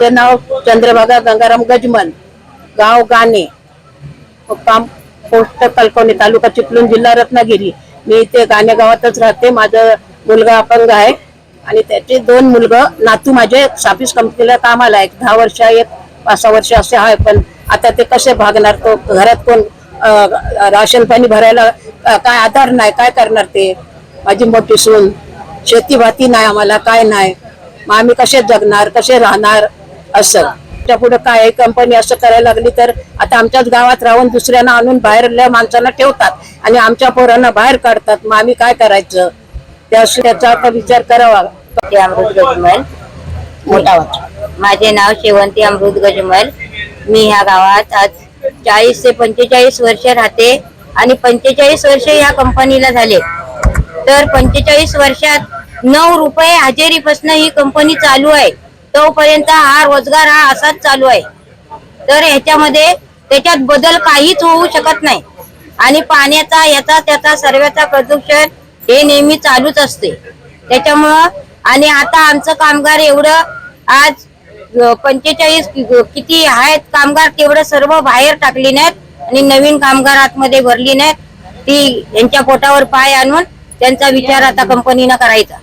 ते नाव चंद्रभागा गंगाराम गजमल गाव गाणे. काम पोस्ट कलकवणे तालुका चिपळूण जिल्हा रत्नागिरी. मी इथे गाणे गावातच राहते. माझं मुलगा अपंग आहे आणि त्याचे दोन मुलगं नातू माझे साफीस कंपनीला कामाला आहे दहा वर्ष एक पाच सहा वर्ष असे आहे पण आता ते कसे भागणार? तो घरात कोण राशन पाणी भरायला काय आधार नाही काय करणार ते? माझी मोठी सून शेती भाती नाही आम्हाला काय नाही? मग आम्ही कसे जगणार कसे राहणार? असं. त्या पुढे काय कंपनी असं करायला लागली तर आता आमच्याच गावात राहून दुसऱ्यांना आणून बाहेरल्या माणसांना ठेवतात. आणि आमच्या पोरांना बाहेर काढतात. मग आम्ही काय करायचं? त्या त्याचा आता विचार करावा. अमृत गजमल. मोठा माझे नाव शेवंती अमृत गजमल. मी ह्या गावात आज चाळीस ते पंचेचाळीस वर्ष राहते आणि पंचेचाळीस वर्ष या कंपनीला झाले. तर पंचेचाळीस वर्षात नऊ रुपये हजेरीपासून ही कंपनी चालू आहे. तोपर्यंत हा रोजगार हा असाच चालू आहे. तर ह्याच्यामध्ये त्याच्यात बदल काहीच होऊ शकत नाही. आणि पाण्याचा याचा त्याचा सर्वांचा प्रदूषण हे नेहमी चालूच असते. त्याच्यामुळं आणि आता आमचं कामगार एवढं आज पंचेचाळीस किती आहेत कामगार तेवढं सर्व बाहेर टाकली नाहीत आणि नवीन कामगार आतमध्ये भरली नाहीत. ती यांच्या पोटावर पाय आणून त्यांचा विचार आता कंपनीनं करायचा.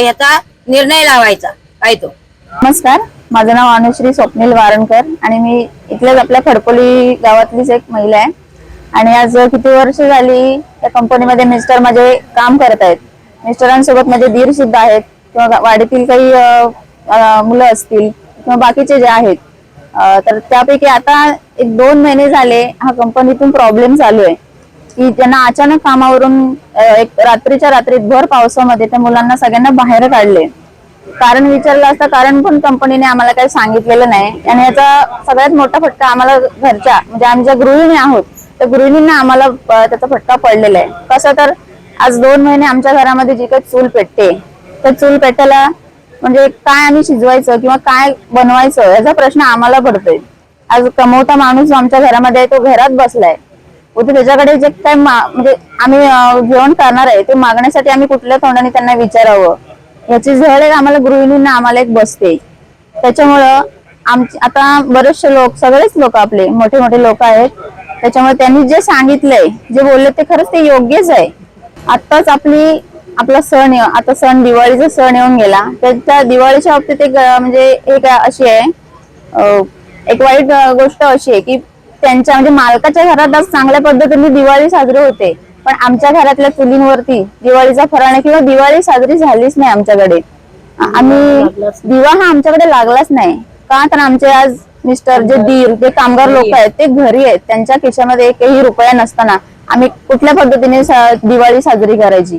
याचा निर्णय लावायचा. काय तो? नमस्कार. माझं नाव अनुश्री स्वप्नील वारणकर आणि मी इथल्याच आपल्या खडकोली गावातलीच एक महिला आहे. आणि आज किती वर्ष झाली त्या कंपनीमध्ये मिस्टर माझे काम करत आहेत. मिस्टरांसोबत माझे दीर सुद्धा आहेत किंवा वाडीतील काही मुलं असतील किंवा बाकीचे जे आहेत. तर त्यापैकी आता एक दोन महिने झाले हा कंपनीतून प्रॉब्लेम चालू आहे. की त्यांना अचानक कामावरून एक रात्रीच्या रात्रीत भर पावसामध्ये त्या मुलांना सगळ्यांना बाहेर काढले. कारण विचारलं असतं कारण पण कंपनीने आम्हाला काही सांगितलेलं नाही. आणि याचा सगळ्यात मोठा फटका आम्हाला घरच्या म्हणजे आम्ही ज्या गृहिणी आहोत. त्या गृहिणींना आम्हाला त्याचा फटका पडलेला आहे. कसं तर आज दोन महिने आमच्या घरामध्ये जी काही चूल पेटते त्या चूल पेटायला म्हणजे काय आम्ही शिजवायचं किंवा काय बनवायचं याचा प्रश्न आम्हाला पडतोय. आज कमवता माणूस जो आमच्या घरामध्ये आहे तो घरात बसलाय. उद्या त्याच्याकडे जे काय म्हणजे आम्ही जेवण करणार आहे ते मागण्यासाठी आम्ही कुठल्या तोंडाने त्यांना विचारावं? याची झळ एक आम्हाला गृहिणींना आम्हाला एक बसते. त्याच्यामुळं आमचे आता बरेचसे लोक सगळेच लोक आपले मोठे मोठे लोक आहेत. त्याच्यामुळे त्यांनी जे सांगितलंय जे बोलले ते खरंच ते योग्यच आहे. आत्ताच आपली आपला सण आता सण दिवाळीचा सण येऊन गेला. त्या दिवाळीच्या बाबतीत एक म्हणजे एक अशी आहे एक वाईट गोष्ट अशी आहे की त्यांच्या म्हणजे मालकाच्या घरात आज चांगल्या पद्धतीने दिवाळी साजरी होते. पण आमच्या घरातल्या चुलींवरती दिवाळीचा फराळ किंवा दिवाळी साजरी झालीच नाही आमच्याकडे. आम्ही दिवा हा आमच्याकडे लागलाच नाही. का तर आमचे आज मिस्टर जे दीर जे कामगार लोक आहेत ते घरी आहेत. त्यांच्या खिशामध्ये एकही रुपया नसताना आम्ही कुठल्या पद्धतीने सा- दिवाळी साजरी करायची?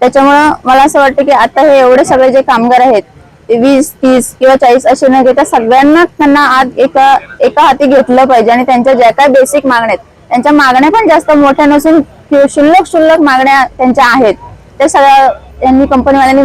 त्याच्यामुळं मला असं वाटतं की आता हे एवढे सगळे जे कामगार आहेत ते वीस तीस किंवा चाळीस असे न घेता सगळ्यांना त्यांना आज एका एका हाती घेतलं पाहिजे आणि त्यांच्या ज्या काय बेसिक मागण्या आहेत त्यांच्या मागण्या पण जास्त मोठ्या नसून क्षुल्लक क्षुल्लक मागण्या त्यांच्या आहेत. त्या सगळ्या त्यांनी कंपनीवाल्यांनी